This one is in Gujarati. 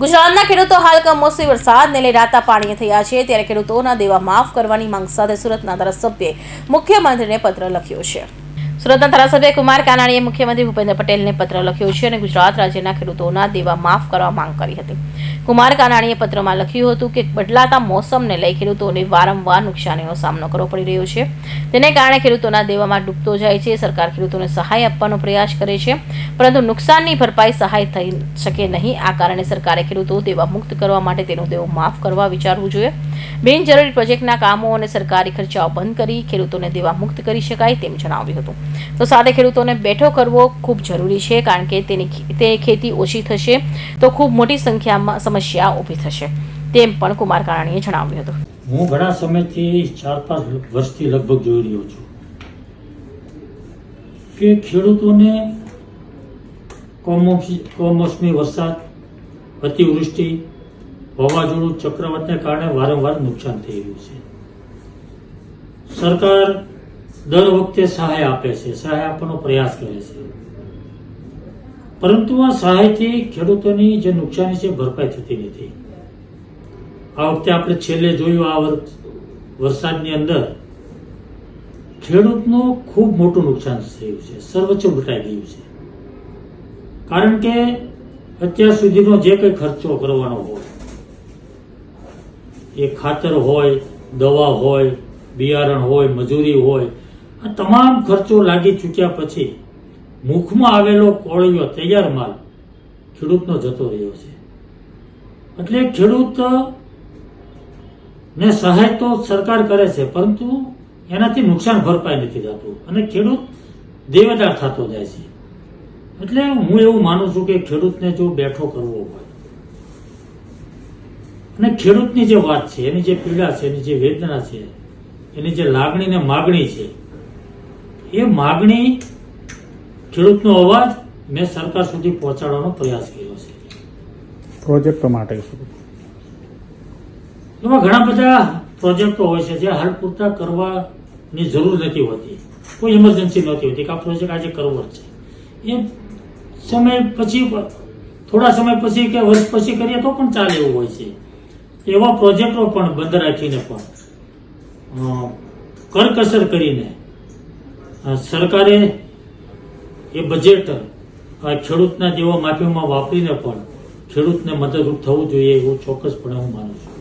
ગુજરાતના ખેડૂતો હાલ કમોસમી વરસાદને લઈ રાતા પાણીએ થયા છે. ત્યારે ખેડૂતોના દેવા માફ કરવાની માંગ સાથે સુરતના ધારાસભ્યે મુખ્યમંત્રીને પત્ર લખ્યો છે. સુરતના ધારાસભ્ય કુમાર કાનાણીએ મુખ્યમંત્રી ભૂપેન્દ્ર પટેલને પત્ર લખ્યો છે અને ગુજરાત રાજ્યના ખેડૂતોના દેવા માફ કરવા માંગ કરી હતી. કુમાર કાનાણીએ પત્રમાં લખ્યું હતું કે બદલાતા મોસમને લઈ ખેડૂતોને વારંવાર નુકસાનીનો સામનો કરવો પડી રહ્યો છે. તેને કારણે ખેડૂતોના દેવામાં ડૂબતો જાય છે. સરકાર ખેડૂતોને સહાય આપવાનો પ્રયાસ કરે છે. પરંતુ નુકસાનની ભરપાઈ સહાય થઈ શકે નહીં. આ કારણે સરકારે ખેડૂતો દેવા મુક્ત કરવા માટે તેનો દેવો માફ કરવા વિચારવું જોઈએ. બિનજરૂરી પ્રોજેક્ટના કામો અને સરકારી ખર્ચાઓ બંધ કરી ખેડૂતોને દેવા મુક્ત કરી શકાય તેમ જણાવ્યું હતું. તો સાથે ખેડૂતોને બેઠો કરવો ખૂબ જરૂરી છે કારણ કે તેની તે ખેતી ઓછી થશે તો ખૂબ મોટી સંખ્યામાં સમસ્યા ઊભી થશે. તેમ પણ કુમાર કારાણીએ જણાવ્યું હતું. હું ઘણા સમયથી ચાર પાંચ વર્ષથી લગભગ જોઈ રહ્યો છું કે ખેડૂતોને કમોસમી વરસાદ, અતિવૃષ્ટિ વાવાઝોડું ચક્રવાતને કારણે વારંવાર નુકસાન થઈ રહ્યું છે. સરકાર દર વખતે સહાય આપે છે, સહાય આપવાનો પ્રયાસ કરે છે. પરંતુ આ સહાયથી ખેડૂતોની જે નુકસાની છે, ભરપાઈ થતી નથી. આ વખતે આપણે છેલ્લે જોયું આ વરસાદની અંદર ખેડૂતનું ખૂબ મોટું નુકસાન થયું છે, સર્વોચ્ચ લૂંટાઈ ગયું છે. કારણ કે અત્યાર સુધીનો જે કંઈ ખર્ચો કરવાનો હોય, એ ખાતર હોય, દવા હોય, બિયારણ હોય, મજૂરી હોય, આ તમામ ખર્ચો લાગી ચૂક્યા પછી મુખમાં આવેલો કોળિયો તૈયાર માલ ખેડૂતનો જતો રહ્યો છે. એટલે ખેડૂત ને સહાય તો સરકાર કરે છે, પરંતુ એનાથી નુકસાન ભરપાઈ નથી થતું અને ખેડૂત દેવેદાર થતો જાય છે. એટલે હું એવું માનું છું કે ખેડૂતને જો બેઠો કરવો હોય અને ખેડૂતની જે વાત છે એની જે પીડા છે એની જે વેદના છે એની જે લાગણી ને માગણી છે એ માગણી ખેડૂતનો અવાજ મેં સરકાર સુધી પહોંચાડવાનો પ્રયાસ કર્યો છે. પ્રોજેક્ટો માટે એમાં ઘણા બધા પ્રોજેક્ટો હોય છે જે હાલ પૂરતા કરવાની જરૂર નથી હોતી. કોઈ ઇમરજન્સી નથી હોતી કે આ પ્રોજેક્ટ આજે કરવો જ છે. એ સમય પછી થોડા સમય પછી કે વર્ષ પછી કરીએ તો પણ ચાલે એવું હોય છે. એવા પ્રોજેક્ટો પણ બંધ રાખીને પણ કરકસર કરીને સરકારે એ બજેટ ખેડૂતના જેવા માધ્યમમાં વાપરીને પણ ખેડૂતને મદદરૂપ થવું જોઈએ એવું ચોક્કસપણે હું માનું છું.